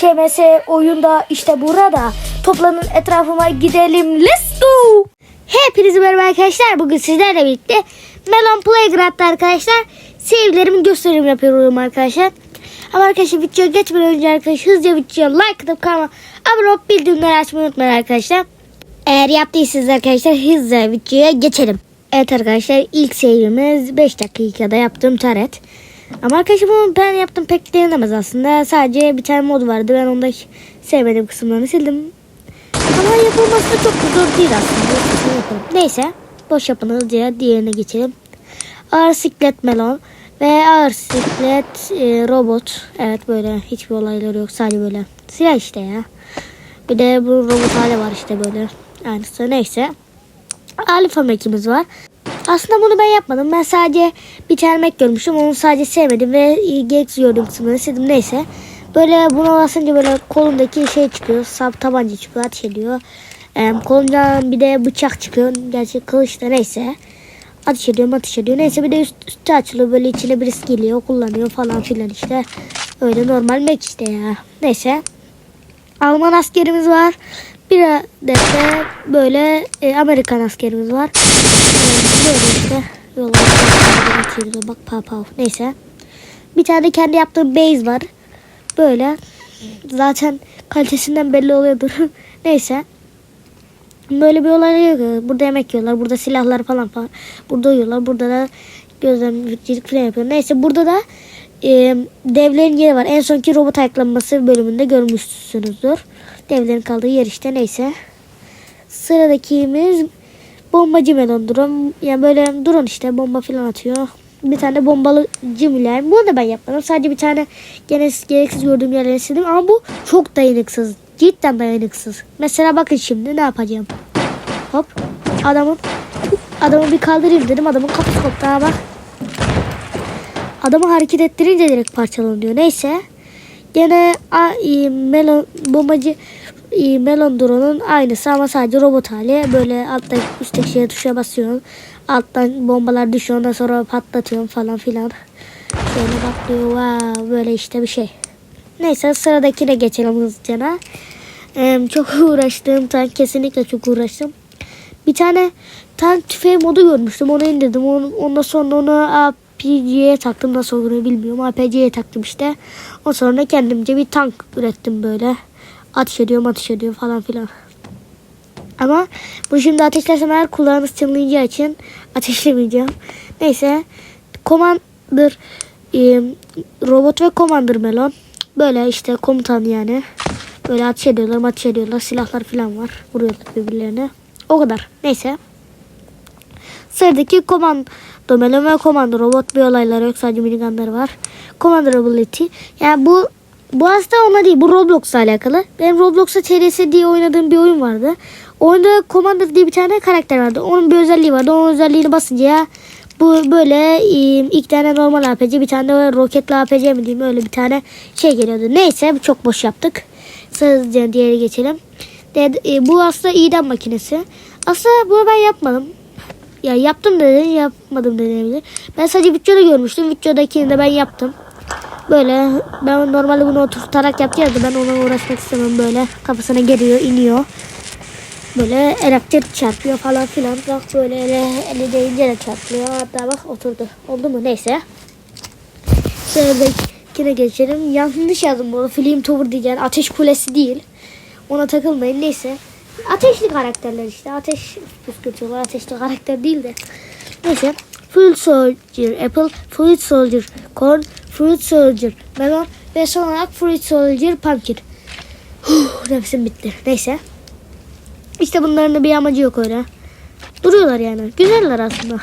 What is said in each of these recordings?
KMS oyunda işte burada. Toplanın etrafıma gidelim. Let's go. Hepinize merhaba arkadaşlar. Bugün sizlerle birlikte Melon Playground'da arkadaşlar sevgilerimi gösterim yapıyorum arkadaşlar. Ama arkadaşlar videoya geçmeden önce arkadaşlar hızlıca videoya like atıp kanalıma abone olup bildirimleri açmayı unutmayın arkadaşlar. Eğer yaptıysanız arkadaşlar hızlıca videoya geçelim. Evet arkadaşlar ilk sevgimiz 5 dakikada yaptığım taret. Ama arkadaşlar bunu ben yaptım pek denenemez aslında. Sadece bir tane mod vardı. Ben onda sevmediğim kısımlarını sildim. Ama yapılması da çok zor değil aslında. Yapalım. Neyse. Boş yapın hızlıca diğerine geçelim. Ağır siklet melon ve ağır siklet e, robot. Evet böyle hiçbir olayları yok. Sadece böyle silah işte ya. Bir de bu robot hali var işte böyle. Aynısı neyse. Alfa mekimiz var. Aslında bunu ben yapmadım. Ben sadece bir tane mek görmüştüm. Onu sadece sevmedim ve gereksiz gördüğüm kısımları istedim. Neyse. Böyle buna basınca böyle kolundaki şey çıkıyor. Sap tabanca çıkıyor. Ateş ediyor. Ee, kolundan bir de bıçak çıkıyor. Gerçi kılıç da neyse. Ateş ediyor ateş ediyor. Neyse bir de üst, üstü açılıyor. Böyle içine birisi geliyor. Kullanıyor falan filan işte. Öyle normal mek işte ya. Neyse. Alman askerimiz var. Bir adet de böyle e, Amerikan askerimiz var. Böyle işte yollar geçiyor. Bak pav pav. Neyse. Bir tane kendi yaptığım base var. Böyle. Zaten kalitesinden belli oluyordur. Neyse. Böyle bir olay yok. Burada yemek yiyorlar. Burada silahlar falan var. Burada uyuyorlar. Burada da gözlemcilik falan yapıyor. Neyse burada da e, devlerin yeri var. En sonki robot ayaklanması bölümünde görmüşsünüzdür. Devlerin kaldığı yer işte neyse. Sıradakimiz bombacı melon drone. Yani böyle drone işte bomba falan atıyor. Bir tane bombalı cimriler. Bunu da ben yapmadım. Sadece bir tane gene gereksiz gördüğüm yerleri istedim. Ama bu çok dayanıksız. Cidden dayanıksız. Mesela bakın şimdi ne yapacağım. Hop. Adamın adamı bir kaldırayım dedim. Adamın kafası koptu. Ha bak. Adamı hareket ettirince direkt parçalanıyor. Neyse. Gene a, e, melon bombacı e, melon drone'un aynısı ama sadece robot hali. Böyle altta üstteki şeye tuşa basıyorsun. Alttan bombalar düşüyor. Ondan sonra patlatıyorsun falan filan. Şöyle patlıyor. Wow, böyle işte bir şey. Neyse sıradakine geçelim hızlıca. Ee, çok uğraştım. Tank kesinlikle çok uğraştım. Bir tane tank tüfeği modu görmüştüm. Onu indirdim. Onu, ondan sonra onu APC'ye taktım. Nasıl olduğunu bilmiyorum. APC'ye taktım işte. O sonra kendimce bir tank ürettim böyle. Ateş ediyorum ateş ediyor falan filan. Ama bu şimdi ateşlersem eğer kulağınız çınlayacağı için ateşlemeyeceğim. Neyse. Commander e, robot ve Commander Melon. Böyle işte komutan yani. Böyle ateş ediyorlar ateş ediyorlar. Silahlar falan var. Vuruyorlar birbirlerine. O kadar. Neyse. Sıradaki komando melon ve komando robot bir olaylar yok. Sadece minigunları var. Commander ability. Yani bu bu aslında ona değil. Bu Roblox'la alakalı. Benim Roblox'ta TRS diye oynadığım bir oyun vardı. Oyunda Commander diye bir tane karakter vardı. Onun bir özelliği vardı. Onun özelliğini basınca ya bu böyle iki tane normal APC bir tane de roketli APC mi diyeyim öyle bir tane şey geliyordu. Neyse çok boş yaptık. Hızlıca diğeri geçelim. De, e, bu aslında idam makinesi. Aslında bunu ben yapmadım. Ya yaptım dedi yapmadım denebilir. Ben sadece videoda görmüştüm. Videodakini de ben yaptım. Böyle ben normalde bunu oturtarak yapacağız ben ona uğraşmak istemem böyle. Kafasına geliyor iniyor. Böyle elektrik çarpıyor falan filan. Bak böyle ele, eli değince de çarpıyor. Hatta bak oturdu. Oldu mu? Neyse. Sıradakine geçelim. Yanlış yazdım bunu. Film Tower diyeceğim. Ateş Kulesi değil. Ona takılmayın. Neyse. Ateşli karakterler işte. Ateş püskürtüyorlar. Ateşli karakter değil de. Neyse. Fruit Soldier, Apple, Fruit Soldier, Corn, Fruit Soldier, Melon ve son olarak Fruit Soldier Pumpkin. Huh, nefesim bitti. Neyse. İşte bunların da bir amacı yok öyle. Duruyorlar yani. Güzeller aslında.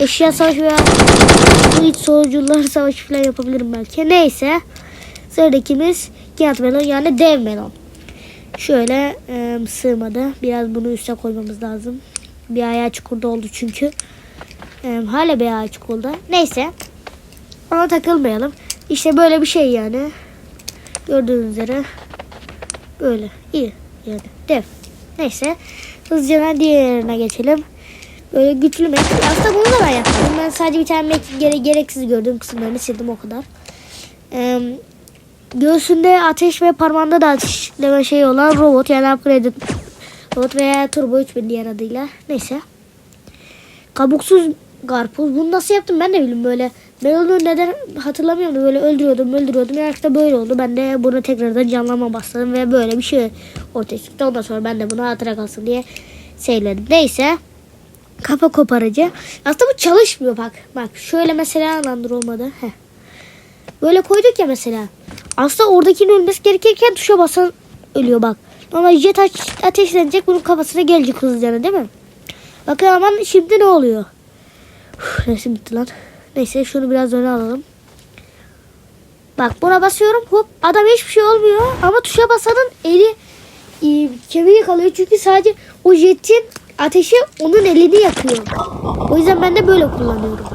Eşya savaşı veya Fruit Soldier'lar savaşı falan yapabilirim belki. Neyse. Sıradakimiz Giant Melon yani dev melon. Şöyle e, sığmadı. Biraz bunu üste koymamız lazım. Bir ayağı çukurda oldu çünkü. E, hala bir ayağı çukurda. Neyse. Ona takılmayalım. İşte böyle bir şey yani. Gördüğünüz üzere. Böyle. iyi yani. Dev. Neyse. Hızlıca diğerine geçelim. Böyle güçlü mek. Aslında bunu da ben yapmadım. Ben sadece bir tane mek gere gereksiz gördüğüm kısımlarını sildim o kadar. Ee, göğsünde ateş ve parmağında da ateşleme şey olan robot yani upgraded robot veya turbo 3000 diğer adıyla. Neyse. Kabuksuz karpuz. Bunu nasıl yaptım ben de bilmiyorum böyle. Ben onu neden hatırlamıyorum böyle öldürüyordum öldürüyordum. Yani böyle oldu. Ben de bunu tekrardan canlama bastım ve böyle bir şey ortaya çıktı. Ondan sonra ben de bunu hatıra kalsın diye sevledim. Neyse. Kafa koparıcı. Aslında bu çalışmıyor bak. Bak şöyle mesela landır olmadı. Heh. Böyle koyduk ya mesela. Aslında oradakinin ölmesi gerekirken tuşa basan ölüyor bak. Normal jet ateş- ateşlenecek bunun kafasına gelecek hızlıca değil mi? Bakın aman şimdi ne oluyor? Uf, resim bitti lan. Neyse şunu biraz öne alalım. Bak buna basıyorum hop adam hiçbir şey olmuyor ama tuşa basanın eli e, kemiği kalıyor çünkü sadece o jetin ateşi onun elini yakıyor. O yüzden ben de böyle kullanıyorum.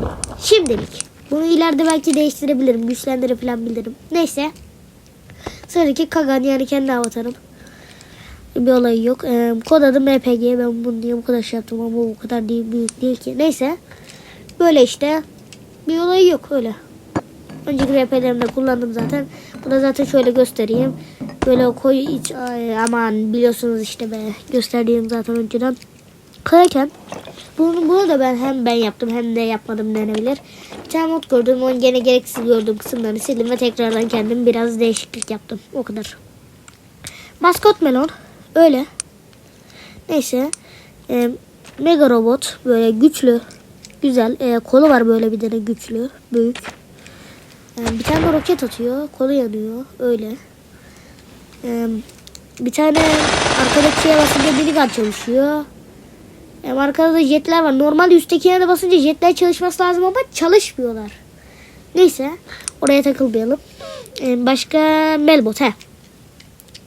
Şimdilik. Bunu ileride belki değiştirebilirim, güçlendirebilirim. Neyse. Sıradaki Kagan yani kendi avatarım. Bir olayı yok. Ee, kod adı MPG. Ben bunu niye bu kadar şey yaptım ama bu kadar değil, büyük değil ki. Neyse. Böyle işte. Bir olayı yok öyle. Önceki RP'lerimde kullandım zaten. Bunu zaten şöyle göstereyim. Böyle koy iç ay, aman biliyorsunuz işte be gösterdiğim zaten önceden. Kırarken bunu, bunu da ben hem ben yaptım hem de yapmadım denebilir. Bir tane mod gördüm. Onu gene gereksiz gördüğüm kısımlarını sildim ve tekrardan kendim biraz değişiklik yaptım. O kadar. Maskot melon. Öyle. Neyse. Ee, mega robot. Böyle güçlü. Güzel. Ee, kolu var böyle bir tane güçlü. Büyük. Ee, bir tane roket atıyor. Kolu yanıyor. Öyle. Ee, bir tane arkadaki şeye basınca minigun çalışıyor. Hem arkada da jetler var. Normalde üsttekine de basınca jetler çalışması lazım ama çalışmıyorlar. Neyse. Oraya takılmayalım. Ee, başka Melbot. He.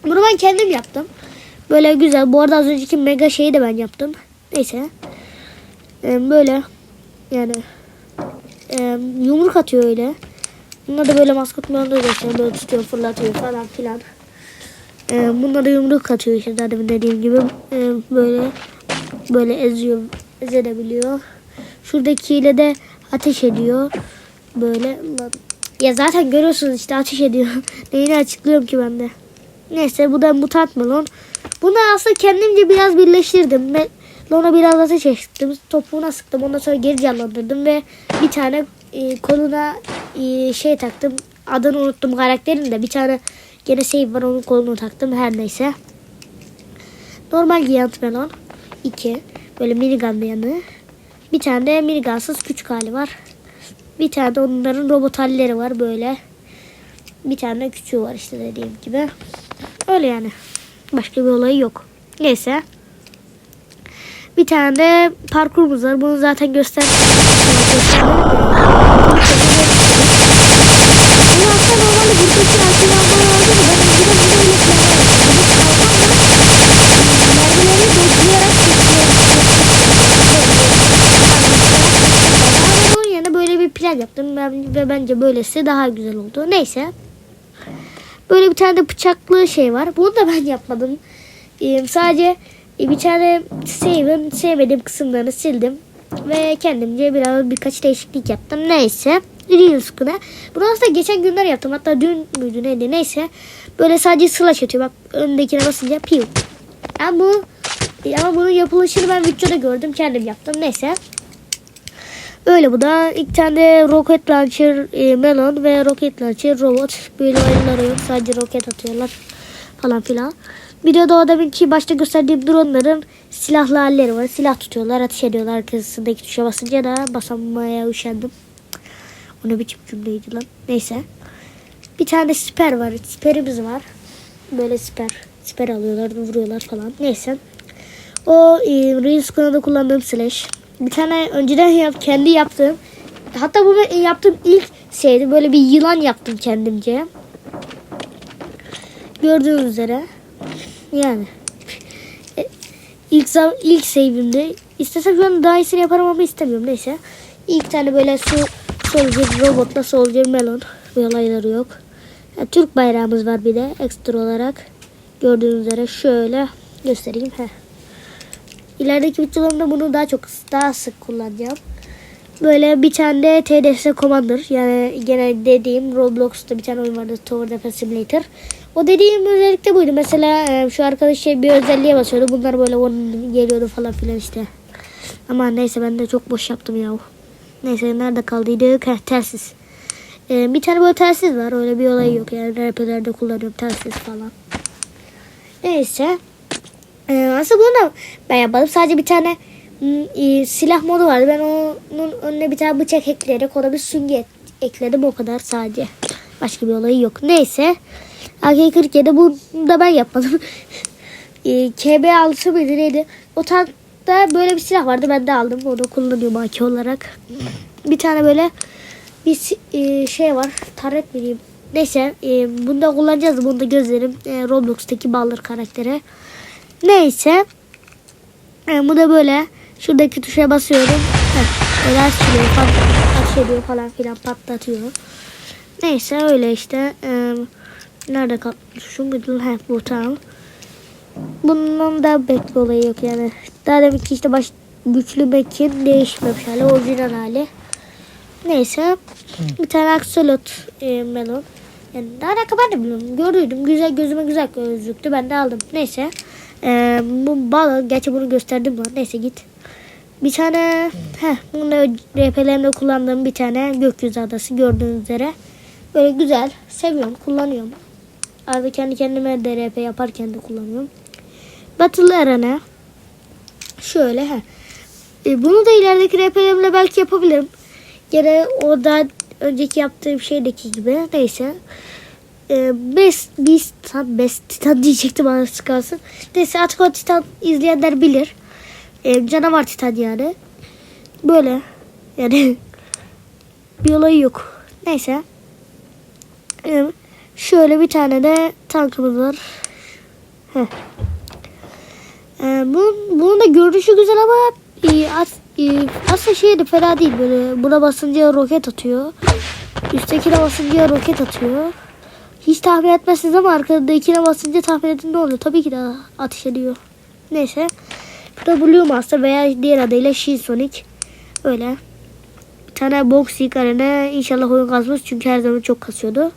Bunu ben kendim yaptım. Böyle güzel. Bu arada az önceki mega şeyi de ben yaptım. Neyse. Böyle. Yani. Ee, yumruk atıyor öyle. Bunlar da böyle maskot melonda gösteriyor. Böyle tutuyor fırlatıyor falan filan. Ee, bunlara yumruk atıyor işte daha dediğim gibi. Ee, böyle böyle eziyor, ezebiliyor. Şuradakiyle de ateş ediyor. Böyle ya zaten görüyorsunuz işte ateş ediyor. Neyini açıklıyorum ki ben de. Neyse bu da mutant melon. Bunu aslında kendimce biraz birleştirdim. Ben ona biraz ateş ettim. Topuğuna sıktım. Ondan sonra geri canlandırdım ve bir tane e, koluna e, şey taktım. Adını unuttum karakterin de. Bir tane gene save var onun kolunu taktım. Her neyse. Normal Giant Melon. 2. Böyle minigun yanı. Bir tane de minigunsız küçük hali var. Bir tane de onların robot halleri var böyle. Bir tane de küçüğü var işte dediğim gibi. Öyle yani. Başka bir olayı yok. Neyse. Bir tane de parkurumuz var. Bunu zaten göster. Bunu aslında normalde buradaki antrenmanlar vardı da ben önceden bunu öyle planladım. Merdivenleri dojlayarak böyle bir plan yaptım ve bence böylesi daha güzel oldu. Neyse. Böyle bir tane de bıçaklı şey var. Bunu da ben yapmadım. Ee, sadece bir tane save'ın sevmediğim kısımlarını sildim. Ve kendimce biraz birkaç değişiklik yaptım. Neyse. Reels'kına. Bunu aslında geçen günler yaptım. Hatta dün müydü neydi neyse. Böyle sadece slash atıyor. Bak öndekine basınca piu. Ama bu ama bunun yapılışını ben videoda gördüm. Kendim yaptım. Neyse. Öyle bu da. İlk tane rocket launcher e, melon ve rocket launcher robot. Böyle oyunları yok. Sadece roket atıyorlar falan filan. Bir de o deminki başta gösterdiğim dronların silahlı halleri var. Silah tutuyorlar, ateş ediyorlar. Arkasındaki tuşa basınca da basamaya üşendim. O ne biçim cümleydi lan. Neyse. Bir tane siper var. Siperimiz var. Böyle siper. Siper alıyorlar, vuruyorlar falan. Neyse. O e, Reels kanalda kullandığım slash. Bir tane önceden yap, kendi yaptığım. Hatta bu ben yaptığım ilk şeydi. Böyle bir yılan yaptım kendimce. Gördüğünüz üzere. Yani. E, ilk ilk save'imde. İstesem şu an daha iyisini yaparım ama istemiyorum. Neyse. İlk tane böyle su soldier robotla soldier melon. Bir olayları yok. Yani Türk bayrağımız var bir de ekstra olarak. Gördüğünüz üzere şöyle göstereyim. Heh. İlerideki videolarımda bunu daha çok daha sık kullanacağım. Böyle bir tane de TDS Commander yani gene dediğim Roblox'ta bir tane oyun vardı Tower Defense Simulator. O dediğim özellikle buydu. Mesela e, şu arkadaş şey bir özelliğe basıyordu. Bunlar böyle onun geliyordu falan filan işte. Ama neyse ben de çok boş yaptım ya. Neyse nerede kaldıydık? Heh, telsiz. E, bir tane böyle telsiz var. Öyle bir olay yok. Yani RP'lerde kullanıyorum telsiz falan. Neyse. Ee, aslında bunu da ben yapmadım. Sadece bir tane e, silah modu vardı. Ben onun önüne bir tane bıçak ekleyerek ona bir süngü et- ekledim. O kadar sadece. Başka bir olayı yok. Neyse. AK-47 bunu da ben yapmadım. e, KB6 mıydı neydi? O tankta böyle bir silah vardı. Ben de aldım. Onu kullanıyorum AK olarak. Bir tane böyle bir e, şey var. Taret mi diyeyim? Neyse. E, bunu da kullanacağız. Bunu da gözlerim. E, Roblox'taki Baldır karakteri. Neyse. E, bu da böyle. Şuradaki tuşa basıyorum. Heh. Pat, ateş ediyor falan filan patlatıyor. Neyse öyle işte. E, nerede kalmış? Şu muydu? Heh, bu tamam. Bunun da bekli olayı yok yani. Daha demek ki işte baş, güçlü mekin değişmemiş hali. Orijinal hali. Neyse. Bir tane aksolot e, melon. Yani ne alaka ben bilmiyorum. Gördüydüm. Güzel gözüme güzel gözüktü. Ben de aldım. Neyse. E, bu balı. Gerçi bunu gösterdim lan. Neyse git. Bir tane heh, bunu RP'lerimde kullandığım bir tane gökyüzü adası gördüğünüz üzere. Böyle güzel. Seviyorum. Kullanıyorum. Abi kendi kendime de RP yaparken de kullanıyorum. Battle Arena. Şöyle he. E, bunu da ilerideki RP'lerimle belki yapabilirim. Gene o da önceki yaptığım şeydeki gibi. Neyse. E, best Beast Best Titan diyecektim arası kalsın. Neyse Attack on Titan izleyenler bilir. E, canavar Titan yani. Böyle. Yani bir olayı yok. Neyse. E, şöyle bir tane de tankımız var. Heh. Ee, bunun, bunun da görünüşü güzel ama e, as, e, aslında şey de fena değil böyle buna basınca roket atıyor. Üsttekine basınca roket atıyor. Hiç tahmin etmezsiniz ama arkadakine basınca tahmin edin ne oluyor? Tabii ki de ateş ediyor. Neyse. Blue Master veya diğer adıyla Sonic. Öyle. Bir tane Boxing Arena inşallah oyun kasmaz çünkü her zaman çok kasıyordu.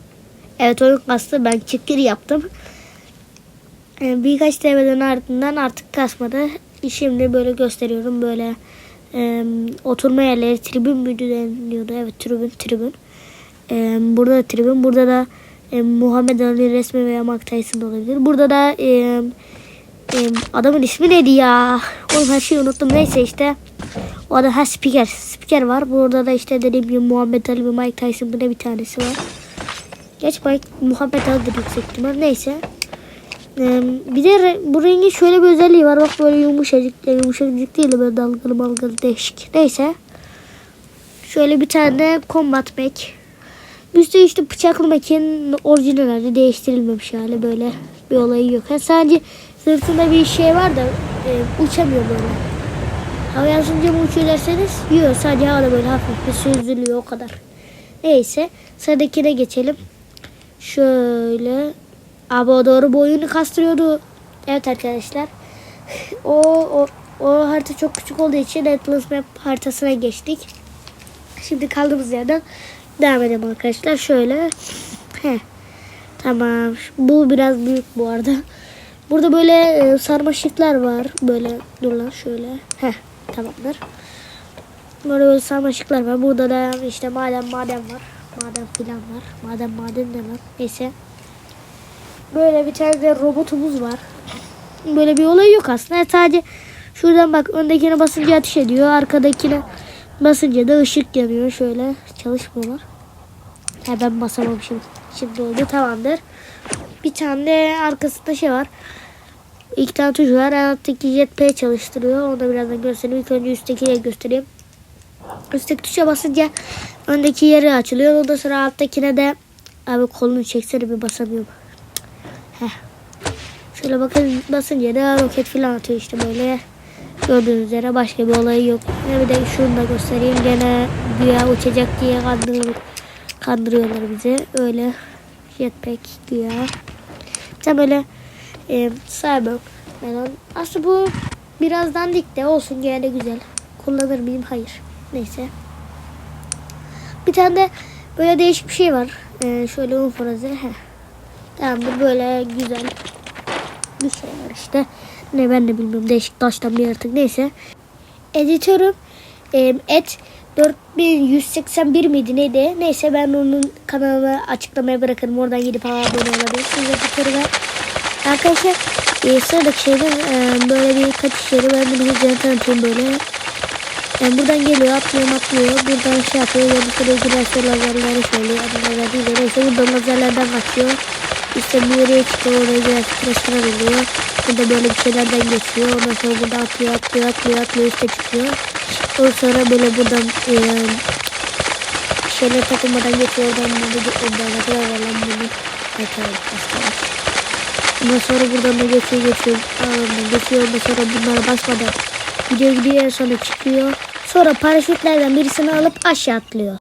Evet oyun kastı ben çıkır yaptım. Ee, Birkaç TV'den ardından artık kasmadı. Şimdi böyle gösteriyorum böyle e, oturma yerleri tribün müydü deniliyordu. Evet tribün tribün. E, burada da tribün. Burada da e, Muhammed Ali resmi veya da olabilir. Burada da e, adamın ismi neydi ya? Oğlum her şeyi unuttum. Neyse işte. O da ha spiker. Spiker var. Burada da işte dediğim gibi Muhammed Ali ve Mike Tyson bu ne bir tanesi var. Geç Mike Muhammed Ali'dir yüksek ihtimal. Neyse. Bir de bu rengin şöyle bir özelliği var. Bak böyle yumuşacık, yumuşacık değil de böyle dalgalı malgalı değişik. Neyse. Şöyle bir tane de combat pack. Üstte işte bıçaklı mekin orijinal değiştirilmemiş hali böyle bir olayı yok. Yani sadece sırtında bir şey var da e, uçamıyor böyle. Havaya yazınca mı uçuyor derseniz yok sadece havada böyle hafif bir süzülüyor o kadar. Neyse sıradakine geçelim. Şöyle Abi doğru boyunu kastırıyordu. Evet arkadaşlar. o, o, o harita çok küçük olduğu için Atlas Map haritasına geçtik. Şimdi kaldığımız yerden devam edelim arkadaşlar. Şöyle. Heh. Tamam. Bu biraz büyük bu arada. Burada böyle e, sarmaşıklar var. Böyle dur lan şöyle. Heh. Tamamdır. Böyle, böyle sarmaşıklar var. Burada da işte maden maden var. Maden filan var. Maden maden ne lan? Neyse. Böyle bir tane de robotumuz var. Böyle bir olay yok aslında. Sadece şuradan bak öndekine basınca ateş ediyor. Arkadakine basınca da ışık yanıyor. Şöyle çalışmıyorlar. Ha ben basamamışım. Şimdi oldu tamamdır. Bir tane arkasında şey var. İki tane tuş var. En alttaki jetpack çalıştırıyor. Onu da birazdan göstereyim. İlk önce üsttekiyle göstereyim. Üstteki tuşa basınca öndeki yeri açılıyor. Ondan sonra alttakine de abi kolunu çeksene bir basamıyorum. Heh. Şöyle bakın basınca da roket falan atıyor işte böyle. Gördüğünüz üzere başka bir olay yok. Yine bir de şunu da göstereyim. Gene güya uçacak diye kandırıyor, kandırıyorlar bizi. Öyle jetpack güya. Tam böyle e, Cyberpunk melon. Aslında bu biraz dandik de olsun gene de güzel. Kullanır mıyım? Hayır. Neyse. Bir tane de böyle değişik bir şey var. Ee, şöyle un frazı. Heh. Tamamdır böyle güzel bir şey var işte. Ne ben de bilmiyorum değişik taştan bir yaratık neyse. Editörüm e, et 4181 miydi neydi? Neyse ben onun kanalını açıklamaya bırakırım. Oradan gidip abone olabilirsiniz editörüme. Arkadaşlar e, sıradaki şeyde e, böyle bir kaçış yeri ben bunu hızlıca tanıtayım böyle. Yani buradan geliyor atlıyor atlıyor. Buradan şey yapıyor. Yani şöyle güneşli lazerleri söylüyor. Adı lazer değil de neyse buradan lazerlerden kaçıyor. İşte bir yere çıkıyor. Oraya güneş tıraşına oluyor. Burada böyle bir şeylerden geçiyor. Ondan sonra burada atlıyor atlıyor atlıyor atlıyor işte çıkıyor. Ondan sonra böyle buradan e, şeyler takılmadan geçiyor. Oradan burada oradan ne kadar var lan bunu. Evet, evet. Ondan sonra buradan da geçiyor geçiyor. Aa, geçiyor ondan sonra bunlara basmadan gidiyor gidiyor sonra çıkıyor. Sonra paraşütlerden birisini alıp aşağı atlıyor.